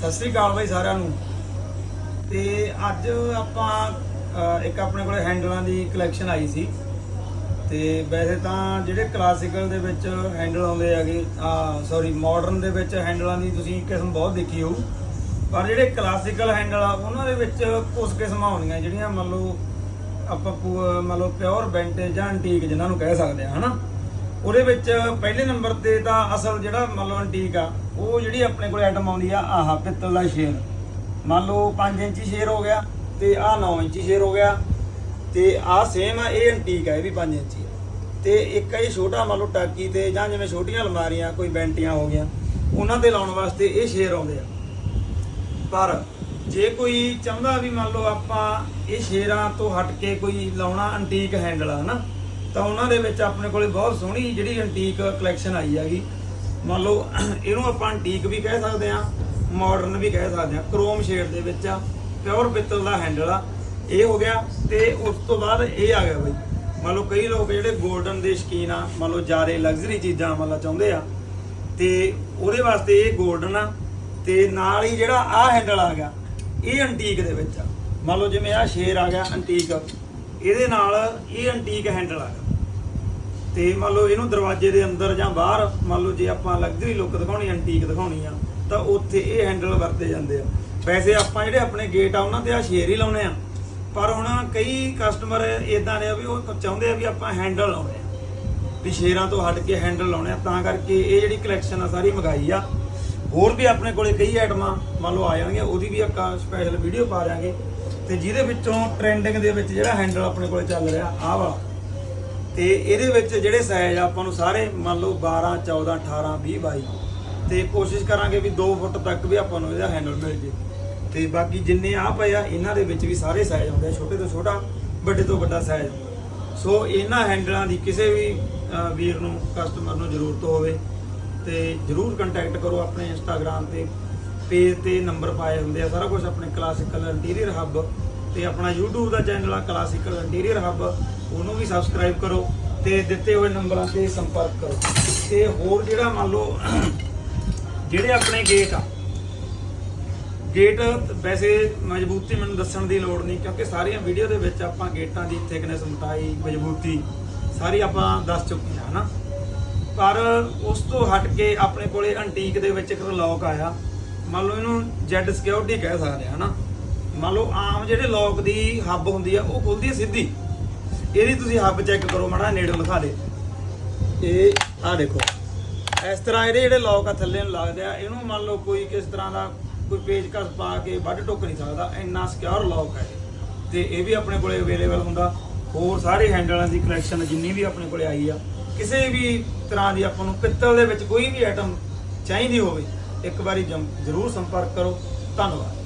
ਸਤਿ ਸ੍ਰੀ ਅਕਾਲ ਬਾਈ ਸਾਰਿਆਂ ਨੂੰ। ਤੇ ਅੱਜ ਆਪਾਂ ਇੱਕ ਆਪਣੇ ਕੋਲੇ ਹੈਂਡਲਾਂ ਦੀ ਕਲੈਕਸ਼ਨ ਆਈ ਸੀ। ਤੇ ਵੈਸੇ ਤਾਂ ਜਿਹੜੇ ਕਲਾਸੀਕਲ ਦੇ ਵਿੱਚ ਹੈਂਡਲ ਆਉਂਦੇ ਹੈਗੇ, ਆ ਸੌਰੀ ਮਾਡਰਨ ਦੇ ਵਿੱਚ ਹੈਂਡਲਾਂ ਦੀ ਤੁਸੀਂ ਕਿਸਮ ਬਹੁਤ ਦੇਖੀ ਹੋਊ। ਪਰ ਜਿਹੜੇ ਕਲਾਸੀਕਲ ਹੈਂਡਲ ਆ, ਉਹਨਾਂ ਦੇ ਵਿੱਚ ਕੁਝ ਕਿਸਮਾਂ ਆਉਂਦੀਆਂ ਜਿਹੜੀਆਂ ਮੰਨ ਲਓ ਆਪਾਂ ਪੂ- ਮੰਨ ਲਓ ਪਿਓਰ ਵਿੰਟੇਜ ਜਾਂ ਐਂਟੀਕ ਜਿਨ੍ਹਾਂ ਨੂੰ ਕਹਿ ਸਕਦੇ ਆ, ਹਨਾ? ਉਹਦੇ ਵਿੱਚ ਪਹਿਲੇ ਨੰਬਰ ਤੇ ਤਾਂ ਅਸਲ ਜਿਹੜਾ ਮੰਨ ਲਓ ਐਂਟੀਕ ਆ ਉਹ ਜਿਹੜੀ ਆਪਣੇ ਕੋਲ ਆਈਟਮ ਆਉਂਦੀ ਆ, ਆਹ ਪਿੱਤਲ ਦਾ ਸ਼ੇਰ। ਮੰਨ ਲਓ 5 ਇੰਚੀ ਸ਼ੇਰ ਹੋ ਗਿਆ ਤੇ ਆਹ 9 ਇੰਚੀ ਸ਼ੇਰ ਹੋ ਗਿਆ ਤੇ ਆਹ ਸੇਮ ਆ, ਇਹ ਐਂਟੀਕ ਆ, ਇਹ ਵੀ 5 ਇੰਚੀ ਆ। ਤੇ ਇੱਕ ਇਹ ਛੋਟਾ ਮੰਨ ਲਓ ਟਾਕੀ ਤੇ ਜਾਂ ਜਿਵੇਂ ਛੋਟੀਆਂ ਅਲਮਾਰੀਆਂ, ਕੋਈ ਬੈਂਟੀਆਂ ਹੋ ਗਈਆਂ, ਉਹਨਾਂ ਤੇ ਲਾਉਣ ਵਾਸਤੇ ਇਹ ਸ਼ੇਰ ਆਉਂਦੇ ਆ। ਪਰ ਜੇ ਕੋਈ ਚਾਹੁੰਦਾ ਵੀ ਮੰਨ ਲਓ ਆਪਾਂ ਇਹ ਸ਼ੇਰਾਂ ਤੋਂ ਹਟ ਕੇ ਕੋਈ ਲਾਉਣਾ ਐਂਟੀਕ ਹੈਂਡਲ ਆ ਨਾ ਤਾਂ ਉਹਨਾਂ ਦੇ ਵਿੱਚ ਆਪਣੇ ਕੋਲੇ ਬਹੁਤ ਸੋਹਣੀ ਜਿਹੜੀ ਐਂਟੀਕ ਕਲੈਕਸ਼ਨ ਆਈ ਹੈਗੀ। ਮੰਨ ਲਓ, ਇਹਨੂੰ ਆਪਾਂ ਐਂਟੀਕ ਵੀ ਕਹਿ ਸਕਦੇ ਆ ਮਾਡਰਨ ਵੀ ਕਹਿ ਸਕਦੇ ਆ ਕ੍ਰੋਮ ਸ਼ੇਡ ਦੇ ਵਿੱਚ ਆ ਪਿਓਰ ਪਿੱਤਲ ਦਾ ਹੈਂਡਲ ਆ, ਇਹ ਹੋ ਗਿਆ ਤੇ ਉਸ ਤੋਂ ਬਾਅਦ ਇਹ ਆ ਗਿਆ ਬਈ। ਮੰਨ ਲਓ, ਕਈ ਲੋਕ ਜਿਹੜੇ 골ਡਨ ਦੇ ਸ਼ਕੀਨ ਆ, ਮੰਨ ਲਓ, ਜ਼ਿਆਦਾ ਲਗਜ਼ਰੀ ਚੀਜ਼ਾਂ ਮੰਨ ਲਓ ਚਾਹੁੰਦੇ ਆ, ਤੇ ਉਹਦੇ ਵਾਸਤੇ ਇਹ 골ਡਨ ਆ, ਤੇ ਨਾਲ ਹੀ ਜਿਹੜਾ ਆ ਹੈਂਡਲ ਆ ਗਿਆ, ਇਹ ਐਂਟੀਕ ਦੇ ਵਿੱਚ ਆ। ਮੰਨ ਲਓ, ਜਿਵੇਂ ਆ ਸ਼ੇਰ ਆ ਗਿਆ ਐਂਟੀਕ ਇਹਦੇ ਨਾਲ ਇਹ ਐਂਟੀਕ ਹੈਂਡਲ ਆ ਗਿਆ। ਤੇ ਮੰਨ ਲਓ ਇਹਨੂੰ ਦਰਵਾਜ਼ੇ ਦੇ ਅੰਦਰ ਜਾਂ ਬਾਹਰ, ਮੰਨ ਲਓ ਜੇ ਆਪਾਂ ਲਗਜ਼ਰੀ ਲੁੱਕ ਦਿਖਾਉਣੀ ਐਂਟੀਕ ਦਿਖਾਉਣੀ ਆ, ਤਾਂ ਉੱਥੇ ਇਹ ਹੈਂਡਲ ਵਰਤੇ ਜਾਂਦੇ ਆ। ਵੈਸੇ ਆਪਾਂ ਜਿਹੜੇ ਆਪਣੇ ਗੇਟ ਆ, ਉਹਨਾਂ ਤੇ ਆ ਸ਼ੇਰ ਹੀ ਲਾਉਨੇ ਆ। ਪਰ ਹੁਣ ਕਈ ਕਸਟਮਰ ਇਦਾਂ ਨੇ ਵੀ ਉਹ ਚਾਹੁੰਦੇ ਆ ਵੀ ਆਪਾਂ ਹੈਂਡਲ ਲਾਉਣੇ ਆ। ਵੀ ਸ਼ੇਰਾਂ ਤੋਂ ਹਟ ਕੇ ਹੈਂਡਲ ਲਾਉਣੇ ਆ, ਤਾਂ ਕਰਕੇ ਇਹ ਜਿਹੜੀ ਕਲੈਕਸ਼ਨ ਆ ਸਾਰੀ ਮੰਗਾਈ ਆ। ਹੋਰ ਵੀ ਆਪਣੇ ਕੋਲੇ ਕਈ ਆਈਟਮਾਂ ਮੰਨ ਲਓ ਆ ਜਾਣਗੀਆਂ, ਉਹਦੀ ਵੀ ਆਪਾਂ ਸਪੈਸ਼ਲ ਵੀਡੀਓ ਪਾ ਦਿਆਂਗੇ। ਤੇ ਜਿਹਦੇ ਵਿੱਚੋਂ ਟ੍ਰੈਂਡਿੰਗ ਦੇ ਵਿੱਚ ਜਿਹੜਾ ਹੈਂਡਲ ਆਪਣੇ ਕੋਲੇ ਚੱਲ ਰਿਹਾ, ਆਹ ਵਾਲਾ। ਤੇ ਇਹਦੇ ਵਿੱਚ ਜਿਹੜੇ ਸਾਈਜ਼ ਆ, ਆਪਾਂ ਨੂੰ ਸਾਰੇ ਮੰਨ ਲਓ 12 14 18 20 22 ਤੇ ਕੋਸ਼ਿਸ਼ ਕਰਾਂਗੇ ਵੀ 2 ਫੁੱਟ ਤੱਕ ਵੀ ਆਪਾਂ ਨੂੰ ਇਹਦਾ ਹੈਂਡਲ ਮਿਲ ਜੇ। ਤੇ ਬਾਕੀ ਜਿੰਨੇ ਆ ਪਏ ਆ, ਇਹਨਾਂ ਦੇ ਵਿੱਚ ਵੀ ਸਾਰੇ ਸਾਈਜ਼ ਆਉਂਦੇ ਆ, ਛੋਟੇ ਤੋਂ ਛੋਟਾ, ਵੱਡੇ ਤੋਂ ਵੱਡਾ ਸਾਈਜ਼ ਸੋ ਇਹਨਾਂ ਹੈਂਡਲਾਂ ਦੀ ਕਿਸੇ ਵੀ ਵੀਰ ਨੂੰ ਕਸਟਮਰ ਨੂੰ ਜ਼ਰੂਰਤ ਹੋਵੇ, ਤੇ ਜਰੂਰ ਕੰਟੈਕਟ ਕਰੋ ਆਪਣੇ ਇੰਸਟਾਗ੍ਰam ਤੇ ਪੇਜ ਤੇ ਨੰਬਰ ਪਾਏ ਹੁੰਦੇ ਆ, ਸਾਰਾ ਕੁਝ ਆਪਣੇ ਕਲਾਸਿਕਲ ਇੰਟੀਰੀਅਰ ਹੱਬ ਤੇ ਆਪਣਾ YouTube ਦਾ ਚੈਨਲ ਆ ਕਲਾਸਿਕਲ ਇੰਟੀਰੀਅਰ ਹੱਬ ਉਹਨੂੰ ਵੀ ਸਬਸਕ੍ਰਾਈਬ ਕਰੋ ਤੇ ਦਿੱਤੇ ਹੋਏ ਨੰਬਰਾਂ ਤੇ ਸੰਪਰਕ ਕਰੋ। ਤੇ ਹੋਰ ਜਿਹੜਾ ਮੰਨ ਲਓ, ਜਿਹੜੇ ਆਪਣੇ ਗੇਟ ਆ ਗੇਟ ਵੈਸੇ ਮਜ਼ਬੂਤੀ ਮੈਨੂੰ ਦੱਸਣ ਦੀ ਲੋੜ ਨਹੀਂ, ਕਿਉਂਕਿ ਸਾਰੀਆਂ ਵੀਡੀਓ ਦੇ ਵਿੱਚ ਆਪਾਂ ਗੇਟਾਂ ਦੀ ਥਿਕਨੈਸ ਮੋਟਾਈ, ਮਜ਼ਬੂਤੀ ਸਾਰੀ ਆਪਾਂ ਦੱਸ ਚੁੱਕੇ ਹਾਂ ਨਾ ਪਰ ਉਸ ਤੋਂ ਹਟ ਕੇ ਆਪਣੇ ਕੋਲੇ ਐਂਟੀਕ ਦੇ ਵਿੱਚ ਇੱਕ ਲੌਕ ਆਇਆ। ਮੰਨ ਲਓ ਇਹਨੂੰ ਜੈਡ ਸਿਕਿਉਰਿਟੀ ਕਹਿ ਸਕਦੇ ਆ ਨਾ ਮੰਨ ਲਓ ਆਮ ਜਿਹੜੇ ਲੌਕ ਦੀ ਹੱਬ ਹੁੰਦੀ ਆ, ਉਹ ਖੁੱਲਦੀ ਆ ਸਿੱਧੀ। ਇਹਦੀ ਤੁਸੀਂ ਹੱਬ ਚੈੱਕ ਕਰੋ ਮਾੜਾ ਨੇੜੇ ਲਿਖਾ ਦੇ। ਇਹ ਆ ਦੇਖੋ। ਇਸ ਤਰ੍ਹਾਂ ਇਹਦੇ ਜਿਹੜੇ ਲੋਕ ਆ, ਥੱਲੇ ਨੂੰ ਲੱਗਦੇ ਆ, ਇਹਨੂੰ ਮੰਨ ਲਓ ਕੋਈ ਕਿਸ ਤਰ੍ਹਾਂ ਦਾ ਕੋਈ ਪੇਚਕਸ ਪਾ ਕੇ ਵੱਢ ਟੁੱਕ ਨਹੀਂ ਸਕਦਾ, ਇੰਨਾ ਸਿਕਿਉਰ ਲੋਕ ਹੈ ਇਹ। ਤੇ ਇਹ ਵੀ ਆਪਣੇ ਕੋਲੇ ਅਵੇਲੇਬਲ ਹੁੰਦਾ। ਹੋਰ ਸਾਰੇ ਹੈਂਡਲਾਂ ਦੀ ਕਲੈਕਸ਼ਨ ਜਿੰਨੀ ਵੀ ਆਪਣੇ ਕੋਲੇ ਆਈ ਆ, ਕਿਸੇ ਵੀ ਤਰ੍ਹਾਂ ਦੀ ਆਪਾਂ ਨੂੰ ਪਿੱਤਲ ਦੇ ਵਿੱਚ ਕੋਈ ਵੀ ਆਈਟਮ ਚਾਹੀਦੀ ਹੋਵੇ, ਇੱਕ ਵਾਰੀ ਜਮ- ਜ਼ਰੂਰ ਸੰਪਰਕ ਕਰੋ। ਧੰਨਵਾਦ।